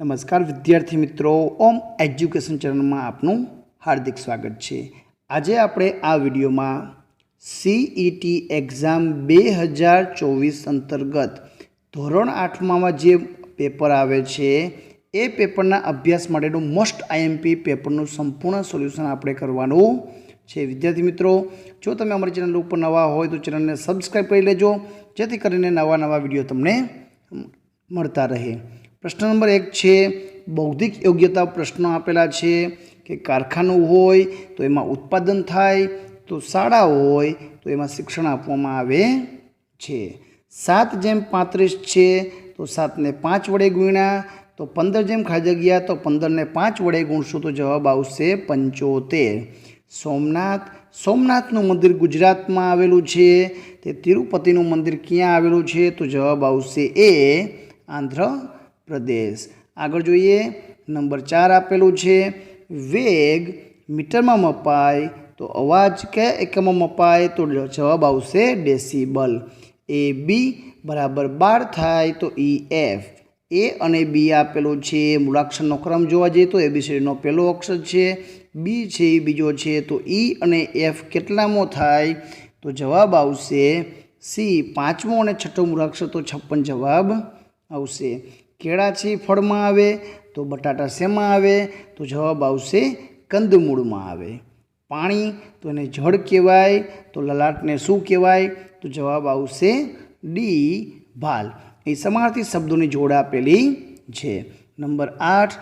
નમસ્કાર વિદ્યાર્થી મિત્રો, ઓમ એજ્યુકેશન ચેનલમાં આપનું હાર્દિક સ્વાગત છે. આજે આપણે આ વિડીયોમાં સીઈટી એક્ઝામ બે હજાર ચોવીસ અંતર્ગત ધોરણ આઠમાં જે પેપર આવે છે, એ પેપરના અભ્યાસ માટેનું મોસ્ટ આઈએમપી પેપરનું સંપૂર્ણ સોલ્યુશન આપણે કરવાનું છે. વિદ્યાર્થી મિત્રો, જો તમે અમારી ચેનલ ઉપર નવા હોય તો ચેનલને સબસ્ક્રાઈબ કરી લેજો, જેથી કરીને નવા નવા વીડિયો તમને મળતા રહે. પ્રશ્ન નંબર એક છે, બૌદ્ધિક યોગ્યતા પ્રશ્નો આપેલા છે કે કારખાનું હોય તો એમાં ઉત્પાદન થાય, તો શાળા હોય તો એમાં શિક્ષણ આપવામાં આવે છે. સાત જેમ પાંત્રીસ છે, તો સાતને પાંચ વડે ગુણ્યા, તો પંદર જેમ ખાઈ જગ્યા તો પંદરને પાંચ વડે ગુણશું, તો જવાબ આવશે પંચોતેર. સોમનાથ, સોમનાથનું મંદિર ગુજરાતમાં આવેલું છે, તે તિરુપતિનું મંદિર ક્યાં આવેલું છે, તો જવાબ આવશે એ આંધ્ર પ્રદેશ. આગળ જોઈએ, નંબર ચાર આપેલું છે, વેગ મીટરમાં મપાય તો અવાજ કયા એકમમાં મપાય તો જવાબ આવશે ડેસિબલ. એ, બી બરાબર બાર થાય તો ઈ, એફ. એ અને બી આપેલું છે. મૂળાક્ષરનો ક્રમ જોવા જઈએ તો એબીસીડીનો પહેલો અક્ષર છે, બી છે એ બીજો છે તો ઈ અને એફ કેટલામો થાય તો જવાબ આવશે સી. પાંચમો અને છઠ્ઠો મૂળાક્ષર તો છપ્પન જવાબ આવશે. કેળા છે ફળમાં આવે, તો બટાટા શેમાં આવે? તો જવાબ આવશે કંદમૂળમાં આવે. પાણી, તો એને જળ કહેવાય, તો લલાટને શું કહેવાય? તો જવાબ આવશે ડી, ભાલ. એ સમાર્થી શબ્દોની જોડ આપેલી છે. નંબર આઠ,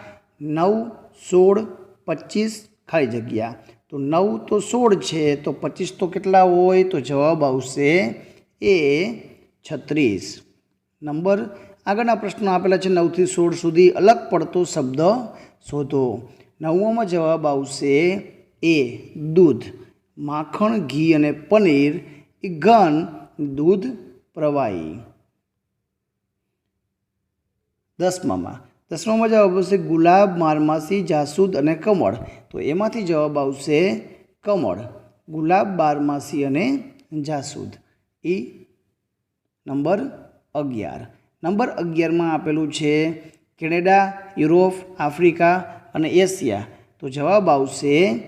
નવ, સોળ, પચીસ ખાલી જગ્યા. તો નવ તો સોળ છે, તો પચીસ તો કેટલા હોય? તો જવાબ આવશે એ છત્રીસ. નંબર આગળના પ્રશ્નો આપેલા છે, નવથી સોળ સુધી અલગ પડતો શબ્દ શોધો. નવમાં જવાબ આવશે એ, દૂધ, માખણ, ઘી અને પનીર, એ ઘન, દૂધ, પ્રવાહી. દસમામાં દસમામાં જવાબ આવશે ગુલાબ બારમાસી જાસૂદ અને કમળ. તો એમાંથી જવાબ આવશે કમળ, ગુલાબ, બારમાસી અને જાસૂદ. એ નંબર અગિયાર. નંબર અગિયારમાં આપેલું છે, કેનેડા, યુરોપ, આફ્રિકા અને એશિયા. તો જવાબ આવશે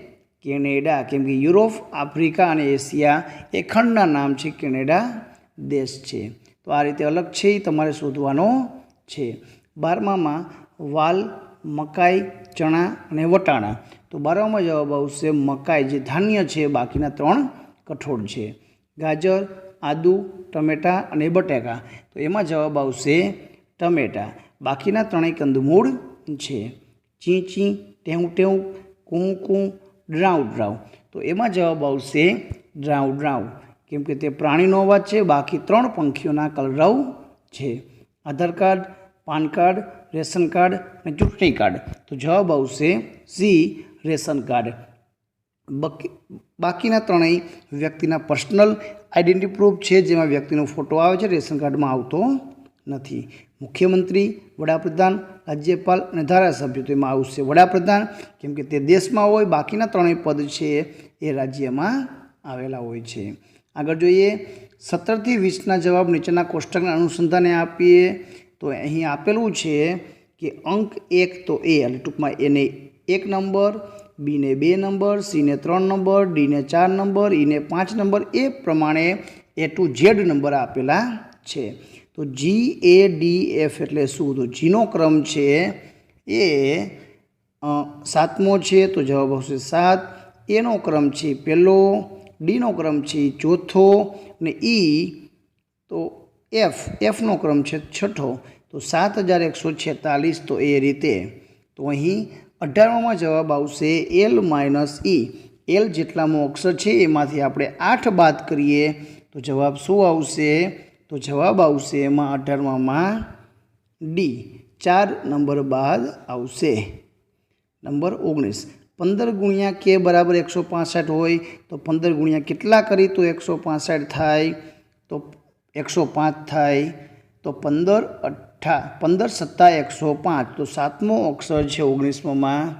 કેનેડા, કેમ કે યુરોપ, આફ્રિકા અને એશિયા એ ખંડના નામ છે, કેનેડા દેશ છે. તો આ રીતે અલગ છે એ તમારે શોધવાનો છે. બારમામાં વાલ, મકાઈ, ચણા અને વટાણા. તો બારમામાં જવાબ આવશે મકાઈ, જે ધાન્ય છે, બાકીના ત્રણ કઠોળ છે. ગાજર આદુ, ટમેટાં અને બટાકા. તો એમાં જવાબ આવશે ટમેટાં. બાકીના ત્રણેય કંદમૂળ છે. ચી ચી ટેવું ટેવું કું કું ડ્રાઉ ડ્રાઉ. તો એમાં જવાબ આવશે ડ્રાઉ ડ્રાઉ. કેમ કે તે પ્રાણીનો અવાજ છે, બાકી ત્રણ પંખીઓના કલરવ છે. Aadhaar card, PAN card, ration card અને ચૂંટણી કાર્ડ. તો જવાબ આવશે સી, રેશન કાર્ડ. બાકીના ત્રણેય વ્યક્તિના પર્સનલ આઈડેન્ટિટી પ્રૂફ છે, જેમાં વ્યક્તિનો ફોટો આવે છે, રેશન કાર્ડમાં આવતો નથી. મુખ્યમંત્રી, વડાપ્રધાન, રાજ્યપાલ અને ધારાસભ્યો તો એમાં આવશે. વડાપ્રધાન, કેમ કે તે દેશમાં હોય, બાકીના ત્રણેય પદ છે એ રાજ્યમાં આવેલા હોય છે. આગળ જોઈએ, સત્તરથી વીસના જવાબ નીચેના કોષ્ટકના અનુસંધાને આપીએ, તો અહીં આપેલું છે કે અંક એક તો એ, એટલે ટૂંકમાં એને એક નંબર બીને બે નંબર, સીને ત્રણ નંબર, ડીને ચાર નંબર, ઈને પાંચ નંબર એ પ્રમાણે એ ટુ ઝેડ નંબર આપેલા છે. તો જી એ ડી એફ એટલે શું? તો જીનો ક્રમ છે એ સાતમો છે, તો જવાબ આવશે સાત. એનો ક્રમ છે પહેલો ડીનો ક્રમ છે ચોથો અને ઈ તો એફ એફનો ક્રમ છે છઠ્ઠો. તો સાત હજાર એકસો છેતાલીસ તો એ રીતે. તો અહીં અઢારમામાં જવાબ આવશે એલ માઇનસ ઈ એલ જેટલામો અક્ષર છે એમાંથી આપણે આઠ બાદ કરીએ તો જવાબ શું આવશે? તો જવાબ આવશે એમાં અઢારમામાં ડી ચાર નંબર બાદ આવશે. નંબર ઓગણીસ. પંદર ગુણ્યા કે બરાબર એકસો પાસઠ હોય તો પંદર ગુણ્યા કેટલા કરી તો એકસો પાસઠ થાય તો એકસો પાંચ થાય તો પંદર અઠ્ઠા પંદર સત્તા એકસો પાંચ. તો સાતમો અક્ષર છે ઓગણીસમોમાં.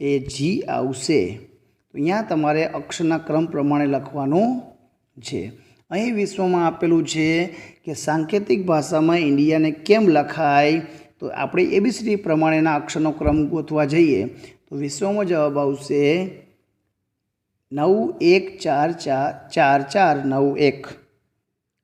એ જી આવશે. તો અહીંયા તમારે અક્ષરના ક્રમ પ્રમાણે લખવાનું છે. અહીં વિશ્વમાં આપેલું છે કે સાંકેતિક ભાષામાં ઇન્ડિયાને કેમ લખાય? તો આપણે એબીસીડી પ્રમાણેના અક્ષરનો ક્રમ ગોતવા જઈએ. તો વિશ્વમાં જવાબ આવશે નવ એક ચાર ચાર ચાર ચાર નવ એક.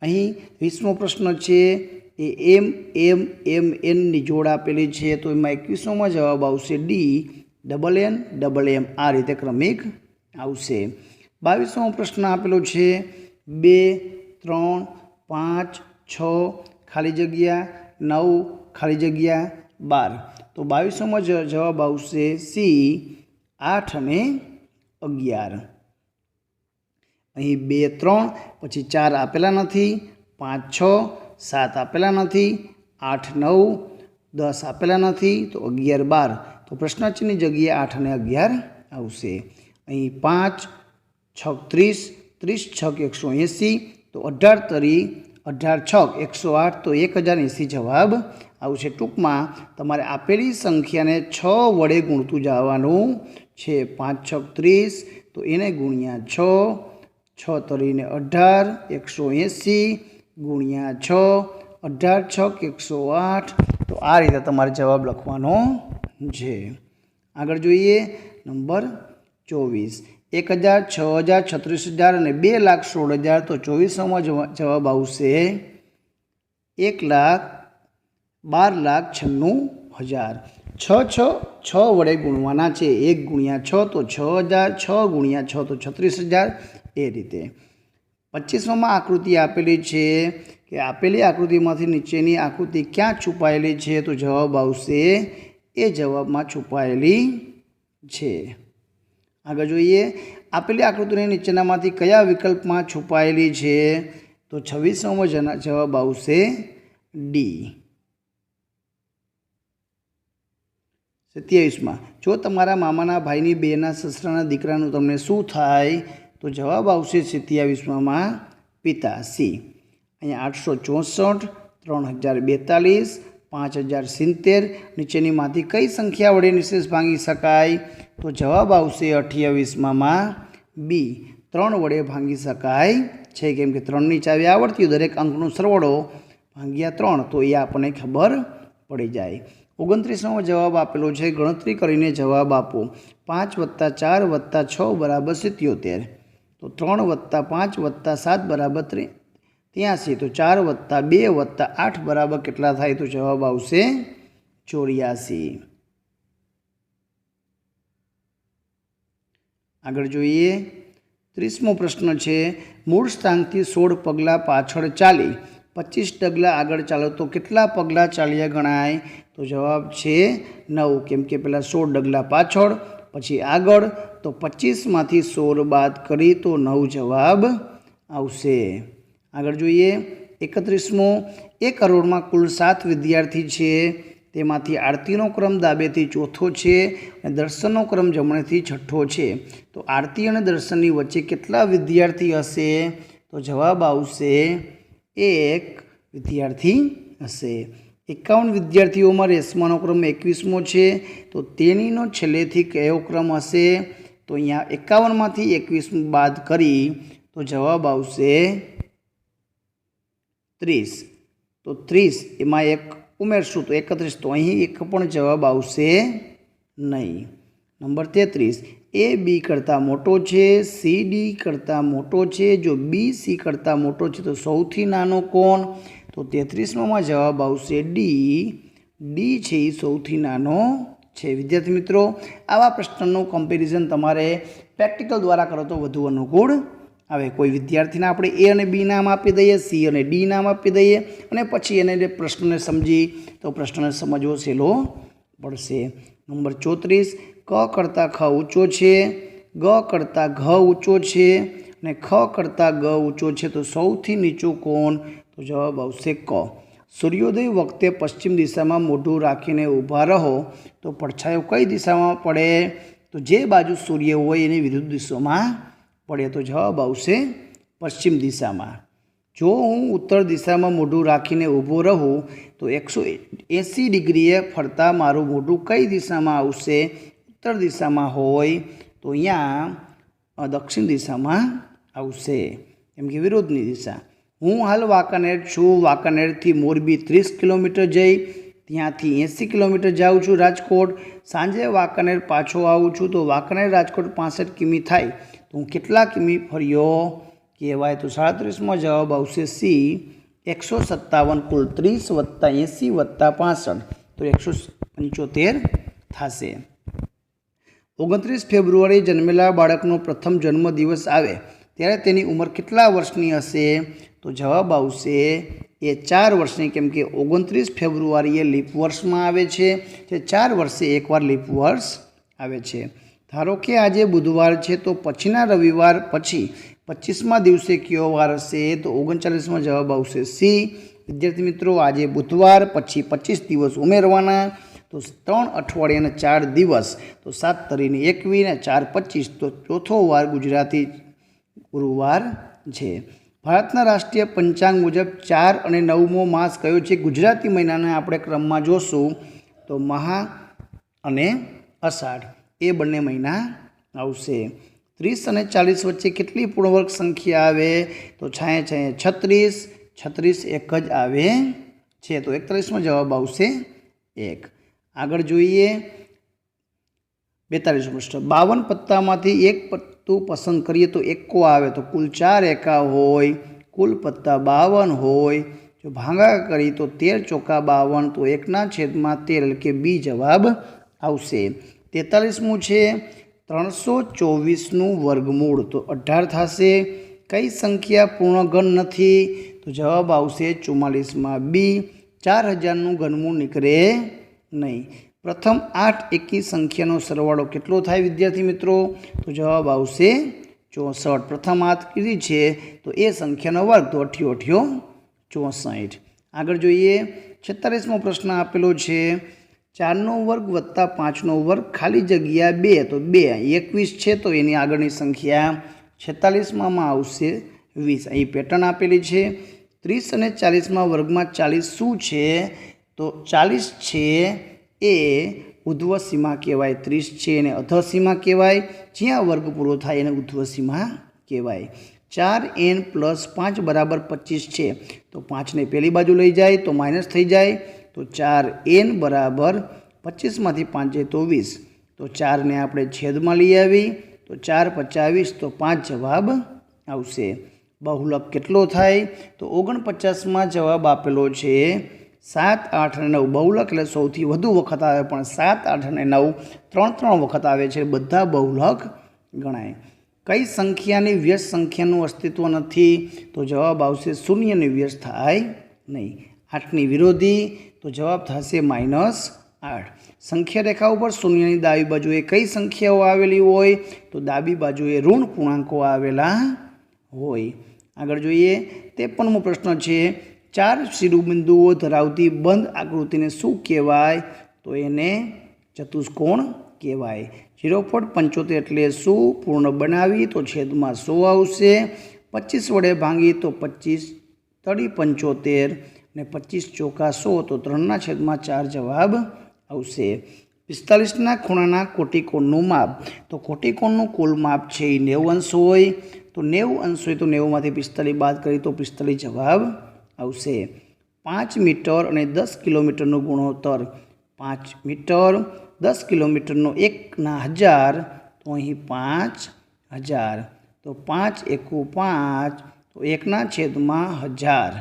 અહીં વીસમો પ્રશ્ન છે એ એમ એમ એમ એનની જોડ આપેલી છે, તો એમાં એકવીસોમાં જવાબ આવશે D double N double M આ રીતે ક્રમિક આવશે. બાવીસમો પ્રશ્ન આપેલો છે, બે, ત્રણ, પાંચ, છ, ખાલી જગ્યા, નવ, ખાલી જગ્યા, બાર. તો બાવીસોમાં જવાબ આવશે સી આઠ અને અગિયાર. અહીં બે, ત્રણ, પછી ચાર આપેલા નથી, પાંચ, છ સાત આપેલા નથી, આઠ નવ, દસ આપેલા નથી, તો અગિયાર બાર. તો પ્રશ્નચિહ્નની જગ્યાએ આઠ અને અગિયાર આવશે. અહીં પાંચ છક ત્રીસ ત્રીસ છક એકસો એંસી, તો અઢાર તરી, અઢાર છક એકસો આઠ, તો એક હજાર એંસી જવાબ આવશે. ટૂંકમાં તમારે આપેલી સંખ્યાને છ વડે ગુણતું જવાનું છે. પાંચ છક ત્રીસ, તો એને ગુણ્યા છ છ તરીને અઢાર, એકસો એંસી ગુણ્યા છ, અઢાર છ એકસો આઠ. તો આ રીતે તમારે જવાબ લખવાનો છે. આગળ જોઈએ, નંબર ચોવીસ. એક હજાર, છ હજાર, છત્રીસ હજાર અને બે લાખ સોળ હજાર. તો ચોવીસોમાં જવાબ આવશે એક લાખ બાર લાખ છન્નું હજાર. છ છ છ વડે ગુણવાના છે. એક ગુણ્યા છ તો છ હજાર, છ ગુણ્યા છ તો છત્રીસ હજાર. એ રીતે. પચીસમાં આકૃતિ આપેલી છે કે આપેલી આકૃતિમાંથી નીચેની આકૃતિ ક્યાં છુપાયેલી છે તો જવાબ આવશે એ જવાબમાં છુપાયેલી છે. આગળ જોઈએ, આપેલી આકૃતિની નીચેનામાંથી કયા વિકલ્પમાં છુપાયેલી છે તો છવ્વીસોમાં જવાબ આવશે ડી. સત્યાવીસમાં, જો તમારા મામાના ભાઈની બેના સસરાના દીકરાનું તમને શું થાય તો જવાબ આવશે સત્યાવીસમાં પિતા સી. અહીંયા આઠસો ચોસઠ, ત્રણ હજાર બેતાલીસ, પાંચ હજાર સિત્તેર, નીચેનીમાંથી કઈ સંખ્યા વડે નિશેષ ભાંગી શકાય? તો જવાબ આવશે અઠ્યાવીસમાં બી. ત્રણ વડે ભાંગી શકાય છે, કેમ કે ત્રણની ચાવી આવડતી દરેક અંકનો સરવાળો ભાંગ્યા ત્રણ, તો એ આપણને ખબર પડી જાય. ઓગણત્રીસનો જવાબ આપેલો છે, ગણતરી કરીને જવાબ આપો. પાંચ વત્તા ચાર વત્તા છ બરાબર સિત્યોતેર. તો ત્રણ વત્તા પાંચ વત્તા સાત બરાબર ત્યાંસી, તો ચાર વત્તા બે વત્તા આઠ બરાબર કેટલા થાય? તો જવાબ આવશે ચોર્યાસી. આગળ જોઈએ. ત્રીસમો પ્રશ્ન છે, મૂળ સ્થાનથી સોળ પગલાં પાછળ ચાલી. પચીસ ડગલા આગળ ચાલો, તો કેટલા પગલાં ચાલ્યા ગણાય? તો જવાબ છે નવ, કેમ કે પહેલાં સોળ ડગલા પાછળ, પછી આગળ તો પચીસમાંથી સોળ બાદ કરી તો નવ જવાબ આવશે. આગળ જોઈએ, એકત્રીસમો, એક કરોડમાં કુલ સાત વિદ્યાર્થી છે. તેમાંથી આરતીનો ક્રમ ડાબેથી ચોથો છે અને દર્શનનો ક્રમ જમણેથી છઠ્ઠો છે. તો આરતી અને દર્શનની વચ્ચે કેટલા વિદ્યાર્થી હશે? તો જવાબ આવશે, એક વિદ્યાર્થી હશે. એકાવન વિદ્યાર્થીઓમાં રેશમાનો ક્રમ એકવીસમો છે. તો તેનીનો છેલ્લેથી કયો ક્રમ હશે? તો અહીંયા એકાવનમાંથી એકવીસ બાદ કરી તો જવાબ આવશે ત્રીસ. તો ત્રીસ એમાં એક ઉમેરશું તો એકત્રીસ. તો અહીં એક પણ જવાબ આવશે નહીં. નંબર તેત્રીસ. એ બી કરતાં મોટો છે, સી ડી કરતાં મોટો છે, જો બી સી કરતાં મોટો છે તો સૌથી નાનો કોણ? તો તેત્રીસમાં જવાબ આવશે ડી. ડી છે એ સૌથી નાનો છે. વિદ્યાર્થી મિત્રો, આવા પ્રશ્નનું કમ્પેરિઝન તમારે પ્રેક્ટિકલ દ્વારા કરો તો વધુ અનુકૂળ આવે. કોઈ વિદ્યાર્થીને આપણે એ અને બી નામ આપી દઈએ, સી અને ડી નામ આપી દઈએ અને પછી એને પ્રશ્નને સમજી તો પ્રશ્નને સમજવો સહેલો પડશે. નંબર ચોત્રીસ, ક કરતાં ખ ઊંચો છે. ગ કરતાં ઘ ઊંચો છે અને ખ કરતાં ગ ઊંચો છે. તો સૌથી નીચો કોણ? તો જવાબ આવશે ક. સૂર્યોદય વખતે પશ્ચિમ દિશામાં મોઢું રાખીને ઊભા રહો, તો પડછાયો કઈ દિશામાં પડે? તો જે બાજુ સૂર્ય હોય એની વિરુદ્ધ દિશામાં પડે. તો જવાબ આવશે પશ્ચિમ દિશામાં. જો હું ઉત્તર દિશામાં મોઢું રાખીને ઊભો રહું, તો એકસો એંસી ડિગ્રીએ ફરતા મારું મોઢું કઈ દિશામાં આવશે? ઉત્તર દિશામાં હોય તો અહીંયા દક્ષિણ દિશામાં આવશે. કેમ કે વિરોધની દિશા. હું હાલ વાંકાનેર છું. વાંકાનેરથી મોરબી ત્રીસ કિલોમીટર જઈ, ત્યાંથી એંસી કિલોમીટર જાઉં છું રાજકોટ. સાંજે વાંકાનેર પાછો આવું છું તો વાંકાનેર રાજકોટ પાસઠ કિમી થાય. તો હું કેટલા કિમી ફર્યો? કહેવાય તો સાડત્રીસમાં જવાબ આવશે સી, એકસો સત્તાવન કુલ ત્રીસ વત્તા એંસી વત્તા પાસઠ. તો એકસો પંચોતેર થશે. ઓગણત્રીસ ફેબ્રુઆરી જન્મેલા બાળકનો પ્રથમ જન્મદિવસ આવે. ત્યારે તેની ઉંમર કેટલા વર્ષની હશે? તો જવાબ આવશે એ ચાર વર્ષની, કેમ કે ઓગણત્રીસ ફેબ્રુઆરીએ લીપ વર્ષમાં આવે છે, જે ચાર વર્ષે એકવાર લીપ વર્ષ આવે છે. ધારો કે આજે બુધવાર છે, તો પછીના રવિવાર પછી પચીસમાં દિવસે કયો વાર હશે? તો ઓગણચાલીસમાં જવાબ આવશે સી. વિદ્યાર્થી મિત્રો, આજે બુધવાર પછી પચીસ દિવસ ઉમેરવાના, તો ત્રણ અઠવાડિયાના ચાર દિવસ, તો સાત તરીને એકવીસ ને ચાર પચીસ, તો ચોથો વાર ગુજરાતી ગુરુવાર છે. ભારતના રાષ્ટ્રીય પંચાંગ મુજબ ચાર અને નવમો માસ કયો છે? ગુજરાતી મહિનાને આપણે ક્રમમાં જોશું તો મહા અને અષાઢ. એ બંને મહિના આવશે. ત્રીસ અને ચાલીસ વચ્ચે કેટલી પૂર્ણવર્ગ સંખ્યા આવે? તો છાંયે છાંયે, છત્રીસ. છત્રીસ એક જ આવે છે. તો એકતાલીસમાં જવાબ આવશે એક. આગળ જોઈએ. બેતાલીસ પૃષ્ઠ બાવન પત્તામાંથી એક પત્તું પસંદ કરીએ તો એકો આવે. તો કુલ ચાર એકા હોય, કુલ પત્તા બાવન હોય. જો ભાંગા કરી તો તેર ચોકા બાવન, તો એકના છેદમાં તેર, એટલે કે બી જવાબ આવશે. તેતાલીસમું છે, ત્રણસો ચોવીસનું વર્ગમૂળ. તો અઢાર થશે. કઈ સંખ્યા પૂર્ણગણ નથી? તો જવાબ આવશે ચુમ્માલીસમાં બી. ચાર હજારનું ઘનમૂળ નીકળે નહીં. પ્રથમ આઠ એકી સંખ્યાનો સરવાળો કેટલો થાય વિદ્યાર્થી મિત્રો? તો જવાબ આવશે ચોસઠ. પ્રથમ આઠ કીધી છે, તો એ સંખ્યાનો વર્ગ, તો અઠ્યો અઠ્યો ચોસઠ. આગળ જોઈએ છેતાલીસમો પ્રશ્ન આપેલો છે, ચારનો વર્ગ વત્તા પાંચનો વર્ગ ખાલી જગ્યા બે, તો બે, એકવીસ છે, તો એની આગળની સંખ્યા છેતાલીસમાં આવશે વીસ. અહીં પેટર્ન આપેલી છે, ત્રીસ અને ચાલીસમાં વર્ગમાં ચાલીસ શું છે? તો ચાલીસ છે એ ઉધ્વ કહેવાય, ત્રીસ છે એને અધસીમા કહેવાય. જ્યાં વર્ગ પૂરો થાય એને ઉધ્વ કહેવાય. ચાર એન પ્લસ પાંચ બરાબર પચીસ છે. તો પાંચને પેલી બાજુ લઈ જાય તો માઇનસ થઈ જાય. તો ચાર એન બરાબર પચીસમાંથી પાંચ જાય તો વીસ. તો ચારને આપણે છેદમાં લઈ આવી. તો ચાર પચાવીસ તો પાંચ જવાબ આવશે. બહુલક કેટલો થાય? તો ઓગણપચાસમાં જવાબ આપેલો છે સાત, આઠ અને નવ બહુલક એટલે સૌથી વધુ વખત આવે, પણ સાત, આઠ અને નવ ત્રણ ત્રણ વખત આવે છે, બધા બહુલક ગણાય. કઈ સંખ્યાની વ્યસ્ત સંખ્યાનું અસ્તિત્વ નથી? તો જવાબ આવશે શૂન્યની વ્યસ્ત થાય નહીં. આઠની વિરોધી, તો જવાબ થશે માઇનસ આઠ. સંખ્યા રેખા ઉપર શૂન્યની ડાબી બાજુએ કઈ સંખ્યાઓ આવેલી હોય? તો ડાબી બાજુએ ઋણ પૂર્ણાંકો આવેલા હોય. આગળ જોઈએ ત્રેપનમો પ્રશ્ન છે ચાર શિરોબિંદુઓ ધરાવતી બંધ આકૃતિને શું કહેવાય? તો એને ચતુષ્કોણ કહેવાય. ઝીરો પોઈન્ટ પંચોતેર એટલે શું? પૂર્ણ બનાવી તો છેદમાં સો આવશે? પચીસ વડે ભાંગી તો પચીસ તળી પંચોતેર ને પચીસ ચોખા સો, તો ત્રણના છેદમાં ચાર જવાબ આવશે. પિસ્તાલીસના ખૂણાના કોટિકોણનું માપ. તો કોટિકોણનું કુલ માપ છે એ નેવું અંશ હોય. તો નેવું અંશ હોય તો નેવુંમાંથી પિસ્તાલીસ બાદ કરી તો પિસ્તાલીસ જવાબ આવશે. પાંચ મીટર અને દસ કિલોમીટરનો ગુણોત્તર. પાંચ મીટર, દસ કિલોમીટરનો એકના હજાર, તો અહીં પાંચ હજાર. તો પાંચ એકુ પાંચ, તો એકના છેદમાં હજાર.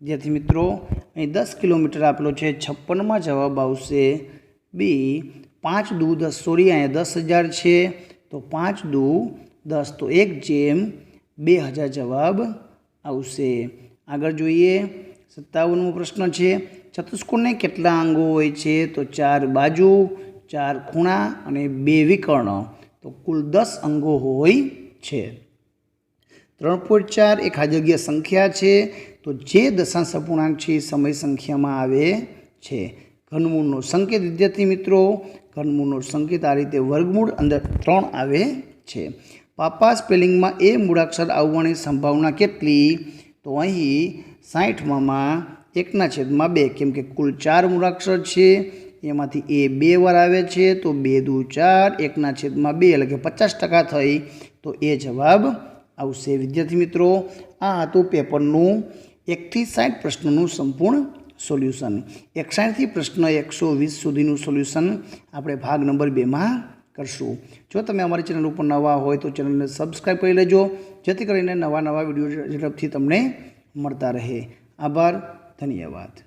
વિદ્યાર્થી મિત્રો, અહીં દસ કિલોમીટર આપેલો છે, છપ્પનમાં જવાબ આવશે બી, પાંચ દુ દસ, સોરી, અહીંયા દસ હજાર છે. તો પાંચ દુ દસ, તો એક જેમ બે હજાર જવાબ આવશે. આગળ જોઈએ. સત્તાવનમો પ્રશ્ન છે, ચતુષ્કોણને કેટલા અંગો હોય છે? તો ચાર બાજુ, ચાર ખૂણા અને બે વિકર્ણ. તો કુલ દસ અંગો હોય છે. ત્રણ પોઈન્ટ ચાર એક ખાજગીય સંખ્યા છે. તો જે દશાંશ અપૂર્ણાંક છે એ સમય સંખ્યામાં આવે છે. ઘનમૂળનો સંકેત, વિદ્યાર્થી મિત્રો, ઘનમૂળનો સંકેત આ રીતે વર્ગમૂળ અંદર ત્રણ આવે છે. પાપા સ્પેલિંગમાં એ મૂળાક્ષર આવવાની સંભાવના કેટલી? તો અહીં સાઠમાં એકના છેદમાં બે. કેમ કે કુલ ચાર મૂળાક્ષર છે. એમાંથી એ બે વાર આવે છે, તો બે દુ ચાર, એકના છેદમાં બે, એટલે કે પચાસ ટકા થઈ. તો એ જવાબ આવશે. વિદ્યાર્થી મિત્રો, આ હતું પેપરનું એકથી સાઠ પ્રશ્નોનું સંપૂર્ણ સોલ્યુશન. એકસાઠથી પ્રશ્ન એકસો વીસ સુધીનું સોલ્યુશન. આપણે ભાગ નંબર બેમાં કરશું. જો તમે અમારી ચેનલ ઉપર નવા હોય તો ચેનલને સબસ્ક્રાઈબ કરી લેજો, જેથી કરીને નવા નવા વીડિયો ઝડપથી તમને મળતા રહે. આભાર, ધન્યવાદ.